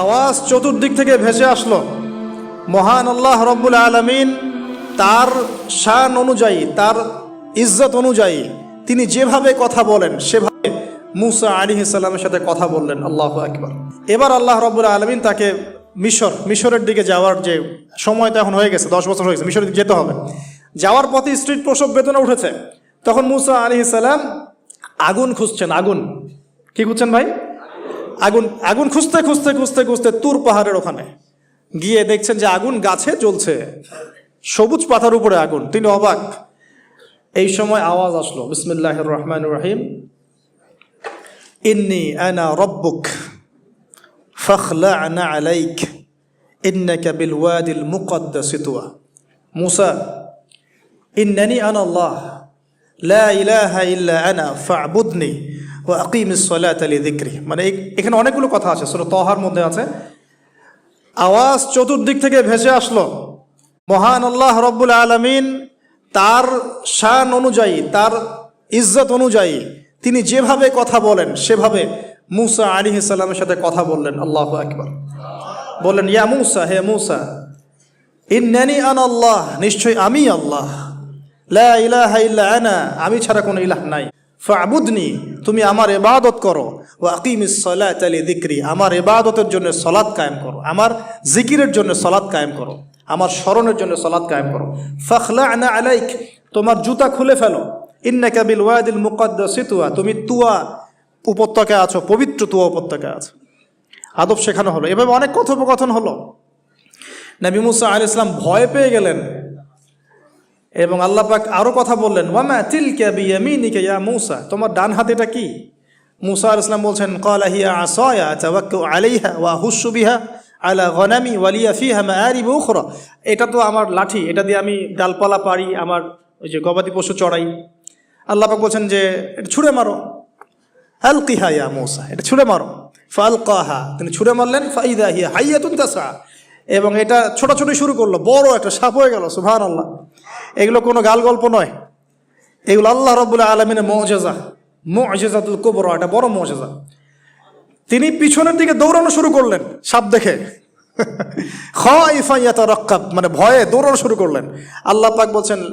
আওয়াজ চতুর্দিক থেকে ভেসে আসলো। মহান আল্লাহ রব্বুল আলমিন তার শান অনুযায়ী, তার ইজ্জত অনুযায়ী তিনি যেভাবে কথা বলেন, সেভাবে মুসা আলী ইসাল্লামের সাথে কথা বললেন। আল্লাহ একবার এবার আল্লাহ রব্বুল আলমিন তাকে মিশর, মিশরের দিকে যাওয়ার যে সময় তো এখন হয়ে গেছে, দশ বছর হয়ে গেছে, মিশরের দিকে যেতে হবে। যাওয়ার পথে স্ট্রিট প্রসব বেতনে উঠেছে। তখন মুসা আলী ইসাল্লাম আগুন খুঁজছেন, আগুন। কি খুঁজছেন ভাই? আগুন আগুন খুঁজতে খুঁজতে খুঁজতে খুঁজতে তুর পাহাড়ের ওখানে। গিয়ে দেখছেন যে আগুন গাছে জ্বলছে। সবুজ পাতার উপরে আগুন। তিনি অবাক। এই সময় আওয়াজ আসলো। বিসমিল্লাহ রহমান রহিম। ইন্নি আনা রব্বুক ফখলা আনা আলাইক। ইন্নাকা বিল ওয়াদিল মুকদ্দাস তুয়া। মুসা, ইন্নানি আনা আল্লাহ। লা ফা'বুদনি সালাতা লিযিকরি। মানে এখানে অনেকগুলো কথা আছে, সূরা তহার মধ্যে আছে। আওয়াজ চতুর্দিক থেকে ভেসে আসলো। মহান আল্লাহ রব্বুল আলমিন তার শান অনুযায়ী, তার ইজ্জত অনুযায়ী তিনি যেভাবে কথা বলেন, সেভাবে মুসা আলী সাল্লামের সাথে কথা বললেন। আল্লাহ একবার বললেন, ইয়া মুসা, হে মুসা, ইন্নানি আন আল্লাহ নিশ্চয় আমি আল্লাহ। লা আমি ছাড়া কোনো ইলাহ নাই। ফাবুদনি, তুমি আমার এবাদত করো। দিক্রি আমার ইবাদতের জন্য সলাৎ কায়েম করো। আমার জিকিরের জন্য সলাৎ কায়েম করো। আমার স্মরণের জন্য সলাৎ কায়েম করো। ফখলা আনা আলাইক, তোমার জুতা খুলে ফেলো। ইন্নাকা বিল ওয়াদিল মুকদ্দাস তুয়া, তুমি তুয়া উপত্যকায় আছো, পবিত্র তুয়া উপত্যকায় আছো। আদব শেখানো হলো। এভাবে অনেক কথোপকথন হলো। নবী মুসা আল ইসলাম ভয় পেয়ে গেলেন। এবং আল্লাহ পাক আরও কথা বললেন, ওয়ামা তিলকা বিয়ামিনিকা ইয়া মুসা? তোমার ডান হাতেটা কি? মুসা আল ইসলাম বলছেন, ক্বালা হিয়া আসায়া তাওয়াক্কাউ আলাইহা ওয়া হুসু বিহা আলা গনামি ওয়ালিয়া ফিহা মাআরিব উখরা। এটা তো আমার লাঠি, এটা দিয়ে আমি ডালপালা পারি আমার ওই যে গবাদি পশু চড়াই। আল্লাহ পাক বলছেন যে, এটা ছুঁড়ে মারো। হালকিহা ইয়া মুসা? এটা ছুঁড়ে মারো। ফালকাহা। তিনি ছুঁড়ে মারলেন, ফাইদা হিয়া হাইয়াতুন তাসা এবং এটা ছোটাছুটি শুরু করল, বড় একটা সাপ হয়ে গেল সুবহান আল্লাহ এগুলো কোনো গাল গল্প নয়। এগুলো আল্লাহ রব্বুল্লাহ আলমিনের মজেজা। মজেজাতুল কোবর, এটা বড় মজেজা। তিনি পিছনের দিকে দৌড়ানো শুরু করলেন, সাপ দেখে। রক্কাব মানে ভয়ে দৌড়ানো শুরু করলেন। আল্লাহ পাক বলছেন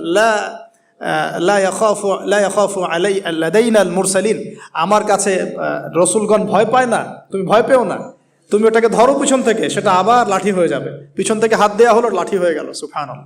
আমার কাছে রসুলগণ ভয় পায় না, তুমি ভয় পেও না। তুমি ওটাকে ধরো পিছন থেকে, সেটা আবার লাঠি হয়ে যাবে। পিছন থেকে হাত দেওয়া হলো, লাঠি হয়ে গেল সুফান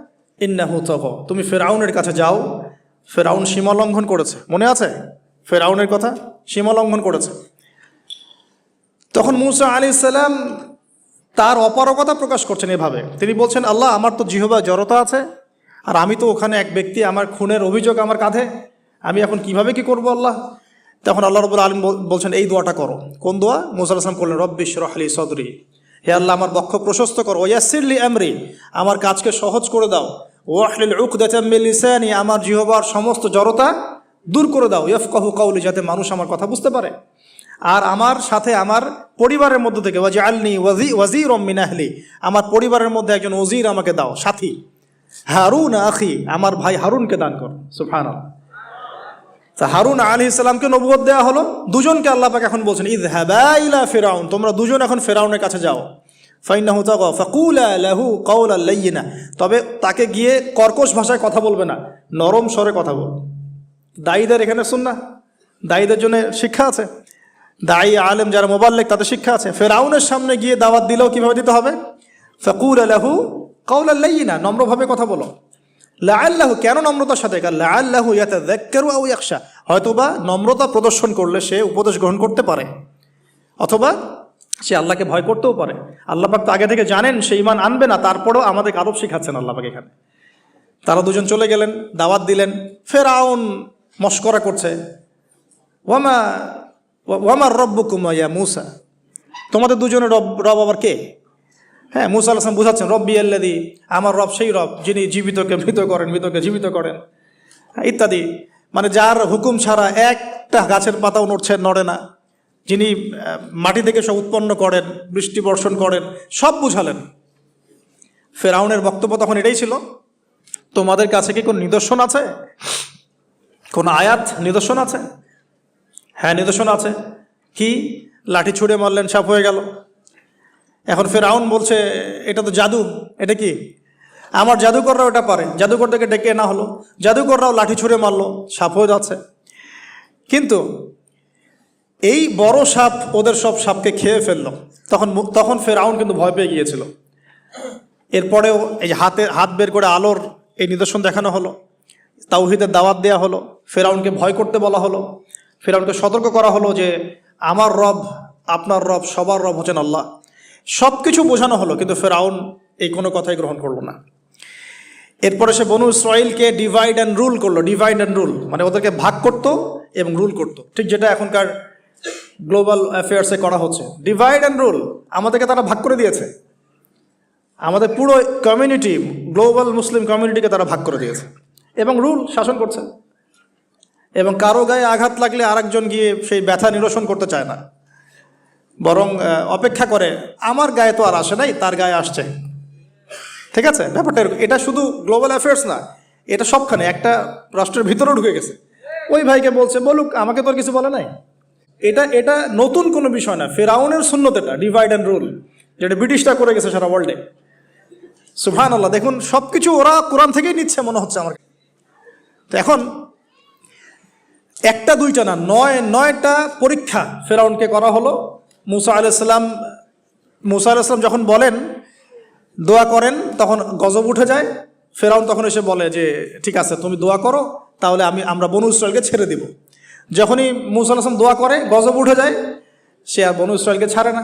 ইন্নাহু তগ। তুমি ফেরাউনের কাছে যাও। ফেরাউন সীমা লঙ্ঘন করেছে। মনে আছে? ফেরাউনের কথা? সীমা লঙ্ঘন করেছে। তখন মুসা আলী সাল্লাম তার অপারগতা প্রকাশ করছেন এভাবে। তিনি বলছেন, আল্লাহ, আমার তো জিহবা জড়তা আছে, আর আমি তো ওখানে এক ব্যক্তি, আমার খুনের অভিযোগ আমার কাঁধে। আমি এখন কীভাবে কি করব আল্লাহ? তখন আল্লাহ রবুল আলম বলছেন, এই দোয়াটা করো। কোন দোয়া? মুসা আসলাম করলেন রব্বিশ রহলি সদরি। হে আল্লাহ, আমার বক্ষ প্রশস্ত করো। ওয়াসিরলি আমরি। আমার কাজকে সহজ করে দাও। ওয়াহলিল উকদাতাম্মিল লিসানি, আমার জিহবার সমস্ত জড়তা দূর করে দাও। ইয়ফকাহু কাউলি, যাতে মানুষ আমার কথা বুঝতে পারে। আর আমার সাথে আমার পরিবারের মধ্য থেকে ওয়াজি আলনি ওয়াজি ওয়াজির মিনাহলি আমার পরিবারের মধ্যে একজন ওজির আমাকে দাও, সাথী। হারুন আখি, আমার ভাই হারুনকে দান কর। সুফান তা হারুন আলী ইসলামকে নবুয়ত দেওয়া হলো। দুজনকে আল্লাহ পাক এখন বলছেন ইদ ইলা ফেরাউন, তোমরা দুজন এখন ফেরাউনের কাছে যাও। ফাইনাহু তাগা, ফাকুলা লাহু কাউলা লাইয়িনা তবে তাকে গিয়ে কর্কশ ভাষায় কথা বলবে না, নরম স্বরে কথা বল দায়ীদের এখানে শুন না দায়ীদের জন্য শিক্ষা আছে। দায়ী আলেম যারা মোবাইল মোবাল্লেক তাদের শিক্ষা আছে। ফেরাউনের সামনে গিয়ে দাওয়াত দিলেও কীভাবে দিতে হবে? ফকুল আলাহু কাউল আল্লাহ নম্রভাবে কথা বলো। লাআল্লাহু, কেন নম্রতার সাথে? লাআল্লাহু ইয়াতাযাক্কারু আও ইয়াখশা। হয়তোবা নম্রতা প্রদর্শন করলে সে উপদেশ গ্রহণ করতে পারে। অথবা সে আল্লাহকে ভয় করতেও পারে। আল্লাহ পাক তো আগে থেকে জানেন, সে ইমান আনবে না, তারপরেও আমাদের আদব শিখাচ্ছেন আল্লাহ পাক এখানে। তারা দুজন চলে গেলেন, দাওয়াত দিলেন, ফেরাউন মস্করা করছে। ওয়ামা ওয়ামার রব্বুকুম ইয়া মুসা। তোমাদের দুজনের রব রব আবার কে? হ্যাঁ মুসা আলাহাম বুঝাচ্ছেন, রব্বি আল্লাদি আমার রব সেই রব যিনি জীবিতকে মৃত করেন, মৃতকে জীবিত করেন। ইত্যাদি। মানে যার হুকুম ছাড়া একটা গাছের পাতাও নড়ছে, নড়ে না। যিনি মাটি থেকে সব উৎপন্ন করেন, বৃষ্টি বর্ষণ করেন, সব বুঝালেন। ফেরাউনের বক্তব্য তখন এটাই ছিল, তোমাদের কাছে কি কোনো নিদর্শন আছে? কোনো আয়াত নিদর্শন আছে? হ্যাঁ নিদর্শন আছে। কি? লাঠি ছুঁড়ে মারলেন সাপ হয়ে গেল। এখন ফেরাউন বলছে, এটা তো জাদু, এটা কি? আমার জাদুকররাও এটা পারে। জাদুকরদেরকে ডেকে না হলো। জাদুকররাও লাঠি ছুঁড়ে মারলো সাপ হয়ে যাচ্ছে। কিন্তু এই বড় সাপ ওদের সব সাপকে খেয়ে ফেলল। তখন তখন ফেরাউন কিন্তু ভয় পেয়ে গিয়েছিল। এরপরেও এই হাতে, হাত বের করে আলোর এই নিদর্শন দেখানো হলো। তাওহিদের দাওয়াত দেওয়া হলো। ফেরাউনকে ভয় করতে বলা হলো। ফেরাউনকে সতর্ক করা হলো যে, আমার রব, আপনার রব, সবার রব হচ্ছেন আল্লাহ। সব কিছু বোঝানো হলো, কিন্তু ফেরাউন এই কোনো কথাই গ্রহণ করল না। এরপরে সে বনু ইসরায়েলকে ডিভাইড অ্যান্ড রুল করল। ডিভাইড অ্যান্ড রুল মানে ওদেরকে ভাগ করতো এবং রুল করতো। ঠিক যেটা এখনকার গ্লোবাল অ্যাফেয়ার্সে করা হচ্ছে। ডিভাইড অ্যান্ড রুল আমাদেরকে তারা ভাগ করে দিয়েছে। আমাদের পুরো কমিউনিটি গ্লোবাল মুসলিম কমিউনিটিকে তারা ভাগ করে দিয়েছে। এবং রুল শাসন করছে। এবং কারও গায়ে আঘাত লাগলে আরেকজন গিয়ে সেই ব্যথা নিরসন করতে চায় না। বরং অপেক্ষা করে, আমার গায়ে তো আর আসে নাই, তার গায়ে আসছে। ঠিক আছে? ব্যাপারটা। এটা শুধু গ্লোবাল অ্যাফেয়ার্স না, এটা সবখানে, একটা রাষ্ট্রের ভিতরেও ঢুকে গেছে। ওই ভাইকে বলছে, বলুক, আমাকে তো আর কিছু বলে নাই। এটা এটা নতুন কোনো বিষয় না। ফেরাউনের শূন্যত এটা ডিভাইড অ্যান্ড রুল যেটা ব্রিটিশরা করে গেছে সারা ওয়ার্ল্ডে সুভান আল্লাহ দেখুন সব কিছু ওরা কোরআন থেকেই নিচ্ছে মনে হচ্ছে আমার তো এখন, একটা, দুইটা না, নয়, নয়টা পরীক্ষা ফেরাউনকে করা হলো। মুসা আলাইসাল্লাম মুসা আলাইসাল্লাম যখন বলেন, দোয়া করেন, তখন গজব উঠে যায়। ফেরাউন তখন এসে বলে যে, ঠিক আছে, তুমি দোয়া করো, তাহলে আমি, আমরা বনু ইসরায়েলকে ছেড়ে দিব। যখনই মুসা আলাইসলাম দোয়া করে, গজব উঠে যায়, সে আর বনু ইসরায়েলকে ছাড়ে না।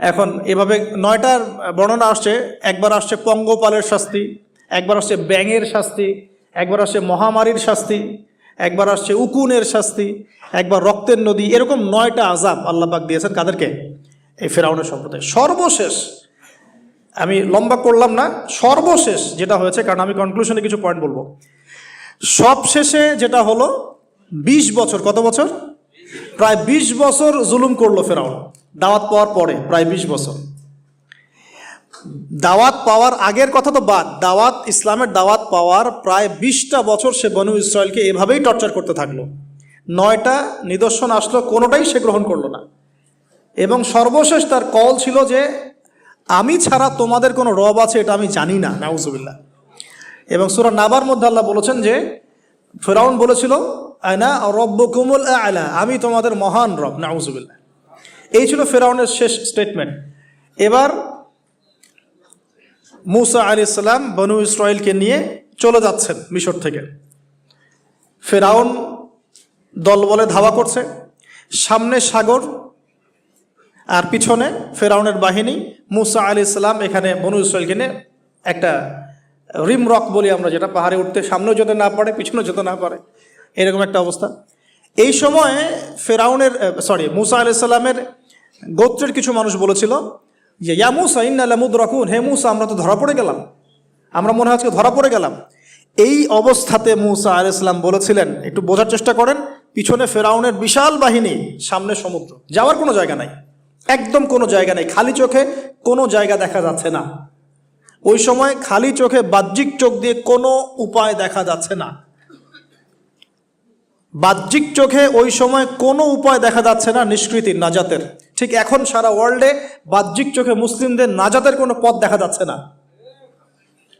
এখন এভাবে নয়টার বর্ণনা আসছে, একবার আসছে পঙ্গপালের শাস্তি, একবার আসছে ব্যাঙের শাস্তি, একবার আসছে মহামারীর শাস্তি, একবার আসছে উকুনের শাস্তি, একবার রক্তের নদী, এরকম নয়টা আজাব আল্লাপাক দিয়েছেন কাদেরকে? এই ফেরাউনের সম্প্রদায়। সর্বশেষ, আমি লম্বা করলাম না, সর্বশেষ যেটা হয়েছে, কারণ আমি কনক্লুশনে কিছু পয়েন্ট বলব। সবশেষে যেটা হলো ২০ বছর, কত বছর? প্রায় ২০ বছর জুলুম করল ফেরাউন। দাওয়াত পাওয়ার পরে, প্রায় ২০ বছর। দাওয়াত পাওয়ার আগের কথা তো বাদ। দাওয়াত, ইসলামের দাওয়াত পাওয়ার প্রায় বিশটা বছর সে বনু ইসরায়েলকে এভাবেই টর্চার করতে থাকল। নয়টা নিদর্শন আসলো, কোনোটাই সে গ্রহণ করল না। এবং সর্বশেষ তার কল ছিল যে, আমি ছাড়া তোমাদের কোনো রব আছে, এটা আমি জানি না। নাউজুবিল্লাহ। এবং সুরা নাবার মধ্যে আল্লাহ বলেছেন যে, ফেরাউন বলেছিল আয়না রব্ব কুমুল আলা, আমি তোমাদের মহান রব, নাউজুবিল্লাহ। এই ছিল ফেরাউনের শেষ স্টেটমেন্ট এবার মুসা আলি ইসলাম বনু ইসরায়েলকে নিয়ে চলে যাচ্ছেন মিশর থেকে। ফেরাউন দলবলে ধাওয়া করছে। সামনে সাগর, আর পিছনে ফেরাউনের বাহিনী। মুসা আলি ইসলাম এখানে বনু ইসরায়েলকে নিয়ে একটা রিম রক বলি আমরা, যেটা পাহাড়ে উঠতে সামনেও যেতে না পারে, পিছনেও যেতে না পারে। এরকম একটা অবস্থা। এই সময়ে ফেরাউনের সরি মুসা আলি সাল্লামের গোত্রের কিছু মানুষ বলেছিল যে, ইয়া মুসা ইন্নালামুদ রাখুন হে মুসা, আমরা তো ধরা পড়ে গেলাম। আমরা মনে হয় আজকে ধরা পড়ে গেলাম। এই অবস্থাতে মুসা আল ইসলাম বলেছিলেন, একটু বোঝার চেষ্টা করেন, পিছনে ফেরাউনের বিশাল বাহিনী, সামনে সমুদ্র। যাওয়ার কোনো জায়গা নাই। একদম কোনো জায়গা নেই। খালি চোখে কোনো জায়গা দেখা যাচ্ছে না। ওই সময় খালি চোখে বাহ্যিক চোখ দিয়ে কোনো উপায় দেখা যাচ্ছে না। বাহ্যিক চোখে ওই সময় কোনো উপায় দেখা যাচ্ছে না নিষ্কৃতির নাজাতের। ঠিক এখন সারা ওয়ার্ল্ডে বাহ্যিক চোখে মুসলিমদের নাজাতের কোনো পথ দেখা যাচ্ছে না।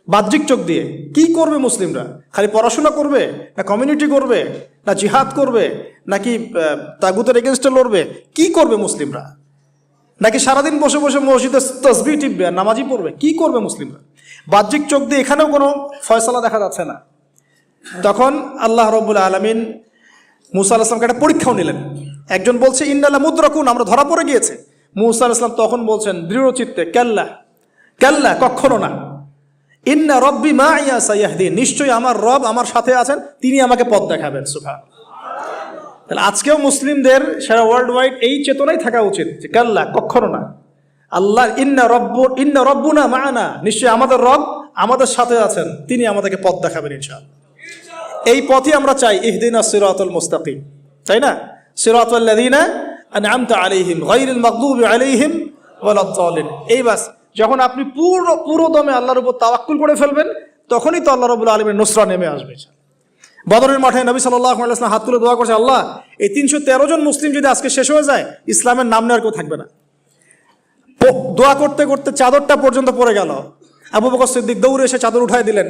বাহ্যিক চোখ দিয়ে কি করবে মুসলিমরা? খালি পড়াশোনা করবে না কমিউনিটি করবে না জিহাদ করবে নাকি তাগুতের এগেনস্টে লড়বে? কি করবে মুসলিমরা? নাকি সারাদিন বসে বসে মসজিদে তসবি টিপবে আর নামাজি পড়বে? কি করবে মুসলিমরা? বাহ্যিক চোখ দিয়ে এখানেও কোনো ফয়সলা দেখা যাচ্ছে না। তখন আল্লাহ রব্বুল আলমিন মুসা আল ইসলামকে একটা পরীক্ষাও নিলেন। একজন বলছে ইন্দালা মুদ্রাকুন আমরা ধরা পড়ে গিয়েছে। মুসা আল ইসলাম তখন বলছেন, দৃঢ় চিত্তে কেল্লা কেল্লা কখনো না। ইন্না রব্বি মা ইয়া সাইয়াহদিন নিশ্চয়ই আমার রব আমার সাথে আছেন, তিনি আমাকে পথ দেখাবেন সুফা তাহলে আজকেও মুসলিমদের সারা ওয়ার্ল্ড ওয়াইড এই চেতনাই থাকা উচিত যে কাল্লা কখনো না। আল্লাহ, ইন্না রব্ব, ইন্না রব্বুনা মানা নিশ্চয়ই আমাদের রব আমাদের সাথে আছেন, তিনি আমাদেরকে পথ দেখাবেন, ইনশাআল্লাহ। এই পথই আমরা চাই ইহদিনা সিরাতুল মুস্তাকিম, তাই না? সিরাতুল লাযিনা আনআমতা আলাইহিম গায়রিল মাগদুবি আলাইহিম ওয়ালাদ-দালিন এই বাস, যখন আপনি পুরো পুরো দমে আল্লাহর উপর তাওয়াক্কুল করে ফেলবেন, তখনই তো আল্লাহ রাব্বুল আলামিনের নুসরা নেমে আসবে। বদরের মাঠে নবী ওয়াসাল্লাম হাত তুলে দোয়া করছে, আল্লাহ, এই তিনশো তেরো জন মুসলিম যদি আজকে শেষ হয়ে যায়, ইসলামের নাম নেওয়ার কেউ থাকবে না। দোয়া করতে করতে চাদরটা পর্যন্ত পড়ে গেল। আবু বকর সিদ্দিক দৌড়ে এসে চাদর উঠায় দিলেন।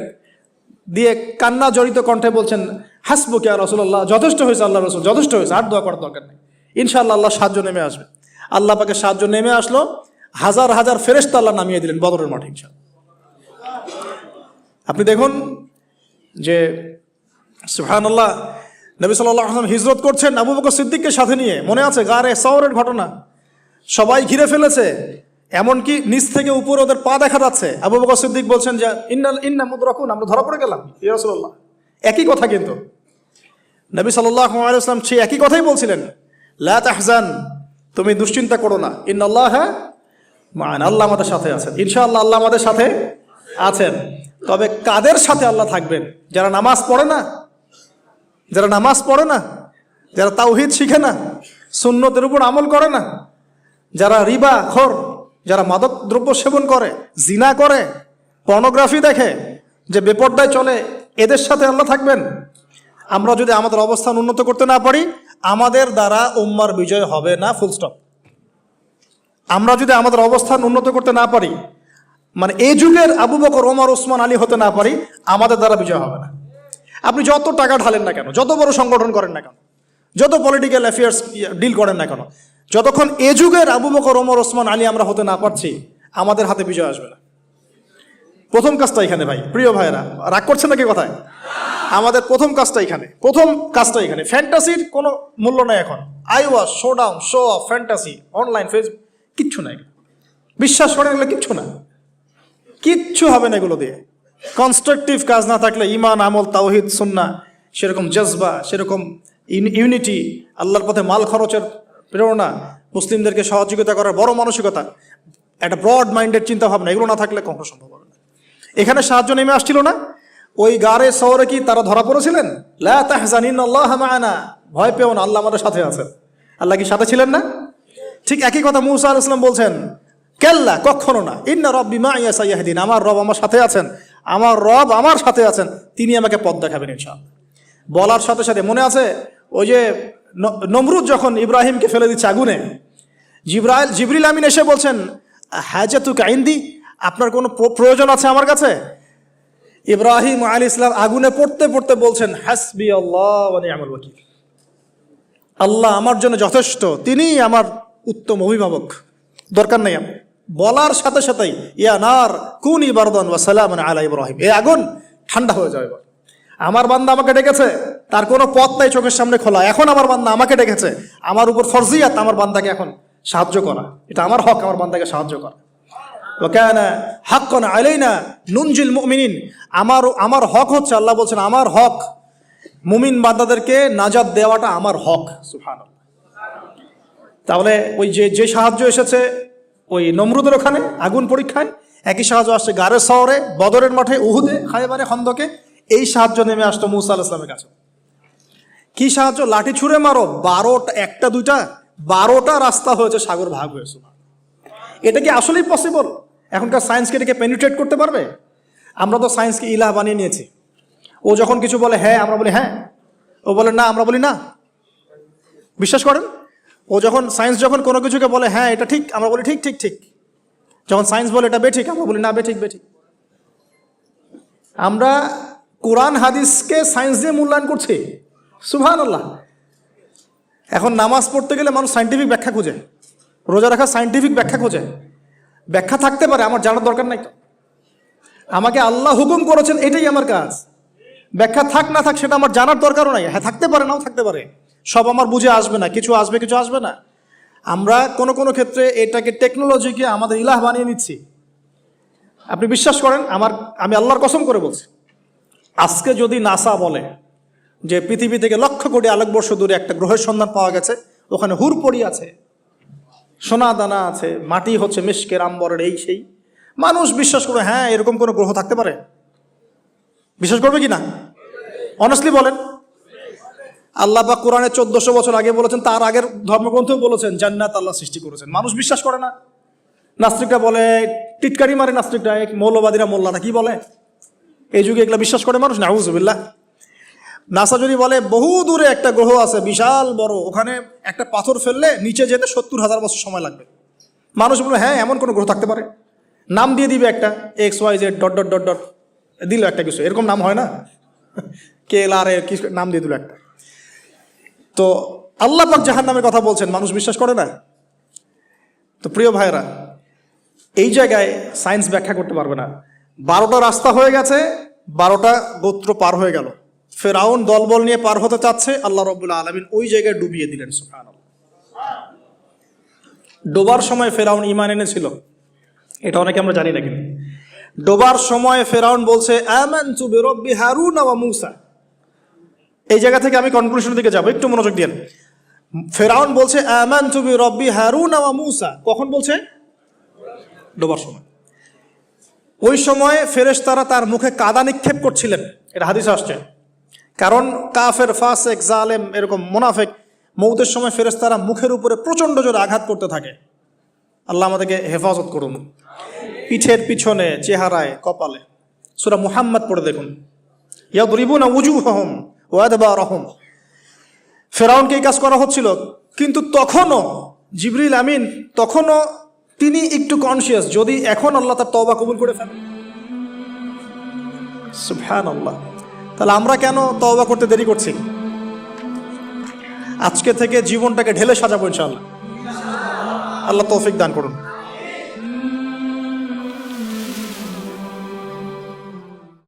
দিয়ে কান্না জড়িত কণ্ঠে বলছেন হাসবো কে রসুল্লাহ যথেষ্ট হয়েছে আল্লাহ রসুল, যথেষ্ট হয়েছে, আর দোয়া করার দরকার নেই। ইনশাআল্লাহ আল্লাহ সাহায্য নেমে আসবে। আল্লাহ পাকে সাহায্য নেমে আসলো, হাজার হাজার ফেরেস্তা আল্লাহ নামিয়ে দিলেন বদরের মাঠে, ইনশাআল্লাহ। আপনি দেখুন যে সুহান আল্লাহ নবী সাল্লাহ আসলাম হিজরত করছেন আবু বকর সিদ্দিককে সাথে নিয়ে। মনে আছে গারে সওরের ঘটনা? সবাই ঘিরে ফেলেছে। এমনকি নিচ থেকে উপরে ওদের পা দেখা যাচ্ছে। আবু বকর সিদ্দিক বলছেন যে ইন্নাল ইন্না মুদরাকুন আমরা ধরা পড়ে গেলাম। ইয়া রাসূলুল্লাহ। একই কথা কিন্তু। নবী সাল্লাল্লাহু আলাইহি ওয়াসাল্লাম সেই একই কথাই বলছিলেন লা তাহজান তুমি দুশ্চিন্তা করো না। ইন্নাল্লাহ মান আল্লাহ আমাদের সাথে আছেন। ইনশাআল্লাহ আল্লাহ আমাদের সাথে আছেন। তবে কাদের সাথে আল্লাহ থাকবেন? যারা নামাজ পড়ে না যারা নামাজ পড়ে না যারা তাওহিদ শিখে না সুন্নতের উপর আমল করে না যারা রিবা খর যারা মাদক দ্রব্য সেবন করে, জিনা করে পর্নোগ্রাফি দেখে, যে বেপর্দায় চলে, এদের সাথে আল্লাহ থাকবেন। আমরা যদি আমাদের অবস্থান উন্নত করতে না পারি, আমাদের দ্বারা উম্মার বিজয় হবে না ফুল স্টপ আমরা যদি আমাদের অবস্থান উন্নত করতে না পারি মানে এই যুগের আবু বকর, ওমর, ওসমান, আলী হতে না পারি, আমাদের দ্বারা বিজয় হবে না। আপনি যত টাকা ঢালেন না কেন, যত বড় সংগঠন করেন না কেন, যত পলিটিক্যাল অ্যাফেয়ার্স ডিল করেন না কেন যতক্ষণ এ যুগের আবু বকর, ওমর, ওসমান, আলী আমরা হতে না পারছি, আমাদের হাতে বিজয় আসবে না। প্রথম কাজটা এখানে ভাই, প্রিয় ভাইয়েরা, রাগ করছেন নাকি কথায়? আমাদের প্রথম কাজটা এখানে, প্রথম কাজটা এখানে। ফ্যান্টাসির কোনো মূল্য নেই এখন। Eye wash show down show off, fantasy, online, Facebook, কিচ্ছু নাই। বিশ্বাস করেন এগুলো কিচ্ছু না। কিচ্ছু হবে না এগুলো দিয়ে। কনস্ট্রাকটিভ কাজ না থাকলে ইমান, আমল, তাওহিদ সুন্না সেরকম জজবা, সেরকম ইউনিটি, আল্লাহর পথে মাল খরচের প্রেরণা, মুসলিমদেরকে সহযোগিতা করার বড় মানসিকতা, একটা ব্রড মাইন্ডেড চিন্তা ভাবনা এগুলো না থাকলে কখনো সম্ভব হবে না। এখানে সাহায্য নেমে আসছিল না। ওই গারে শহরে কি তারা ধরা পড়েছিলেন? লা তাহজানিন আল্লাহ মাআনা ভয় পেও না, আল্লাহ আমাদের সাথে আছেন। আল্লাহ কি সাথে ছিলেন না? ঠিক একই কথা মুসা আলাইহিস সালাম বলছেন, কেল্লা, কখনো না। ইন্না রব্বি মা ইয়াসা ইয়াহদিন আমার রব আমার সাথে আছেন। আমার রব আমার সাথে আছেন। তিনি আমাকে পথ দেখাবেন ইনশাআল্লাহ। বলার সাথে সাথে মনে আছে, ওই যে নমরুদ যখন ইব্রাহিমকে ফেলে দিচ্ছে আগুনে, জিব্রাইল, জিবরিল আমিন এসে বলছেন হাজাতু কাইন্দি আপনার কোনো প্র- প্রয়োজন আছে আমার কাছে? ইব্রাহিম আলী ইসলাম আগুনে পড়তে পড়তে বলছেন, হাসবি আল্লাহ ওয়াকিল। আল্লাহ আমার জন্য যথেষ্ট তিনি আমার উত্তম অভিভাবক। দরকার নেই আমার। বলার সাথে সাথেই, ইয়া নার, কুনি বারদান ওয়া সালামান আলা ইব্রাহিম। এই আগুন ঠান্ডা হয়ে যাবে এবার। আমার বান্দা আমাকে ডেকেছে, তার কোনো পথ নাই চোখের সামনে খোলা। এখন আমার বান্দা আমাকে ডেকেছে, আমার উপর ফরজিয়াত আমার বান্দাকে এখন সাহায্য করা। এটা আমার হক, আমার বান্দাকে সাহায্য করা। ওকানা হাক্কন আলাইনা নুনজিল মুমিনিন। আমার আমার হক হচ্ছে, আল্লাহ বলছেন, আমার হক। মুমিন বান্দাদেরকে নাজাত দেওয়াটা আমার হক, সুবহানাল্লাহ। তাহলে ওই যে যে সাহায্য এসেছে, ওই নমরুদের ওখানে আগুন পরীক্ষায়, একই সাহায্য আসছে গারে শহরে, বদরের মাঠে, উহুদে খাইবারে খন্দকে। এই সাহায্য নেমে আসতো মুসা আল ইসলামের কাছে। কি সাহায্য? লাঠি ছুঁড়ে মারো, বারোটা, একটা, দুইটা, বারোটা রাস্তা হয়েছে, সাগর ভাগ হয়েছে। এটা কি আসলেই পসিবল এখনকার সায়েন্সকে এটাকে পেনিট্রেট করতে পারবে? আমরা তো সায়েন্সকে ইলাহ বানিয়ে নিয়েছি। ও যখন কিছু বলে হ্যাঁ আমরা বলি হ্যাঁ। ও বলে, না, আমরা বলি, না। বিশ্বাস করেন? ও যখন সায়েন্স যখন কোনো কিছুকে বলে হ্যাঁ এটা ঠিক, আমরা বলি, ঠিক ঠিক ঠিক। যখন সায়েন্স বলে, এটা বেঠিক, আমরা বলি, না, বেঠিক বেঠিক। আমরা কোরআন হাদিসকে সায়েন্স দিয়ে মূল্যায়ন করছে। সুভান আল্লাহ এখন নামাজ পড়তে গেলে মানুষ সাইন্টিফিক ব্যাখ্যা খোঁজে। রোজা রাখা সাইন্টিফিক ব্যাখ্যা খোঁজে। ব্যাখ্যা থাকতে পারে, আমার জানার দরকার নাই তো। আমাকে আল্লাহ হুকুম করেছেন, এটাই আমার কাজ। ব্যাখ্যা থাক না থাক, সেটা আমার জানার দরকারও নাই। হ্যাঁ থাকতে পারে, নাও থাকতে পারে। সব আমার বুঝে আসবে না, কিছু আসবে কিছু আসবে না। আমরা কোনো কোনো ক্ষেত্রে এটাকে টেকনোলজিকে আমাদের ইলাহ বানিয়ে নিচ্ছি। আপনি বিশ্বাস করেন, আমার, আমি আল্লাহর কসম করে বলছি। আজকে যদি নাসা বলে যে পৃথিবী থেকে লক্ষ কোটি আলোকবর্ষ দূরে একটা গ্রহের সন্ধান পাওয়া গেছে, ওখানে হুর পড়ি আছে, সোনা দানা আছে, মাটি হচ্ছে মিশকের আম্বরের এই সেই। মানুষ বিশ্বাস করে হ্যাঁ এরকম কোনো গ্রহ থাকতে পারে। বিশ্বাস করবে কি না? অনেস্টলি বলেন। আল্লাহ বা কোরআনে চোদ্দশো বছর আগে বলেছেন, তার আগের ধর্মগ্রন্থেও বলেছেন, জান্নাত আল্লাহ সৃষ্টি করেছেন। মানুষ বিশ্বাস করে না। নাস্তিকরা বলে, টিটকারি মারে নাস্তিকরা মৌলবাদীরা মোল্লারা কি বলে? এই যুগে এগুলা বিশ্বাস করে মানুষ? না হুজুবিল্লাহ নাসা যদি বলে, বহু দূরে একটা গ্রহ আছে, বিশাল, বড়, ওখানে একটা পাথর ফেললে নিচে যেতে সত্তর হাজার বছর সময় লাগবে। মানুষ বলবে হ্যাঁ এমন কোনো গ্রহ থাকতে পারে। নাম দিয়ে দিবে একটা X Y Z dot dot dot dot দিল একটা কিছু, এরকম নাম হয় না? কে এল আর কি, নাম দিয়ে দিল একটা। তো আল্লাহ পাক জাহান নামের কথা বলছেন, মানুষ বিশ্বাস করে না? তো প্রিয় ভাইরা এই জায়গায় সায়েন্স ব্যাখ্যা করতে পারবে না। বারোটা রাস্তা হয়ে গেছে, বারোটা গোত্র পার হয়ে গেল। ফেরাউন দলবল নিয়ে পার হতে চাচ্ছে, আল্লাহ রব্বুল্লা আলমিন ওই জায়গায় ডুবিয়ে দিলেন সুফান ডোবার সময় ফেরাউন ইমান এনেছিল। এটা অনেকে আমরা জানি না কিন্তু। ডোবার সময় ফেরাউন বলছে এই জায়গা থেকে আমি কনক্লুশন দিকে যাব, একটু মনোযোগ দিয়ে। ফেরাউন বলছে মূসা। কখন বলছে? ডোবার সময়। ওই সময় ফেরেশতারা তার মুখে কাদা নিক্ষেপ করছিলেন। এটা হাদিস আসছে। কারণ কাফের, ফাসেক, জালেম এরকম মোনাফেক মৌতের সময় ফেরেশতারা মুখের উপরে প্রচণ্ড জোরে আঘাত করতে থাকে। আল্লাহ আমাদেরকে হেফাজত করুন। পিঠের পিছনে, চেহারায়, কপালে। সুরা মুহাম্মদ পড়ে দেখুন। ইয়াদরিবুনা উজুহহুম ওয়াদবারহুম ফেরাউনকে এই কাজ করা হচ্ছিল, কিন্তু তখনও জিবরিল আমিন তখনও তিনি একটু কনসিয়াস যদি এখন আল্লাহ তার তবা কবুল করে ফেলেন। আল্লাহ তাহলে আমরা কেন তবা করতে দেরি করছি? আজকে থেকে জীবনটাকে ঢেলে সাজাবো ইনশাল্লাহ আল্লাহ তৌফিক দান করুন।